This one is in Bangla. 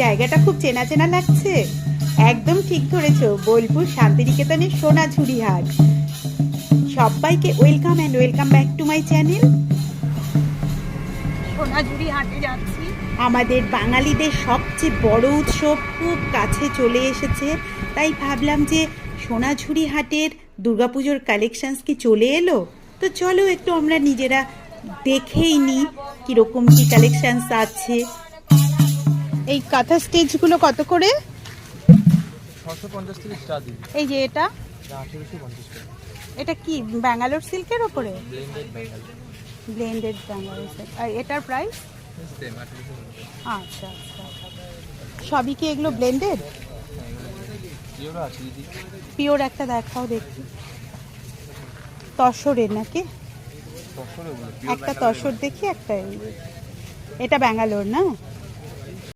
জায়গাটা খুব চেনা চেনা লাগছে। একদম ঠিক ধরেছো বোলপুর শান্তিনিকেতনের সোনাঝুরি হাট সবাইকে welcome and welcome back to my channel. Sonajhuri হাটে যাচ্ছি। আমাদের বাঙালিদের সবচেয়ে বড় উৎসব খুব কাছে চলে এসেছে। তাই ভাবলাম যে সোনাঝুরি হাটের দুর্গাপুজোর কালেকশনস কি চলে এলো? তো চলো একটু আমরা নিজেরা দেখেই নিই কীরকম কি কালেকশনস আছে। এই কাঁথা স্টেজগুলো কত করে? এই যে এটা? এটা কি ব্যাঙ্গালোর সিল্কের ওপরে? ব্লেন্ডেড ব্যাঙ্গালোর। সিল্ক। আর এটার প্রাইস? সেম আচ্ছা আচ্ছা সবই কি এগুলো ব্লেন্ডেড? পিওর একটা দেখাও দেখি। তসরের নাকি? একটা তসর দেখি একটা এটা ব্যাঙ্গালোর না?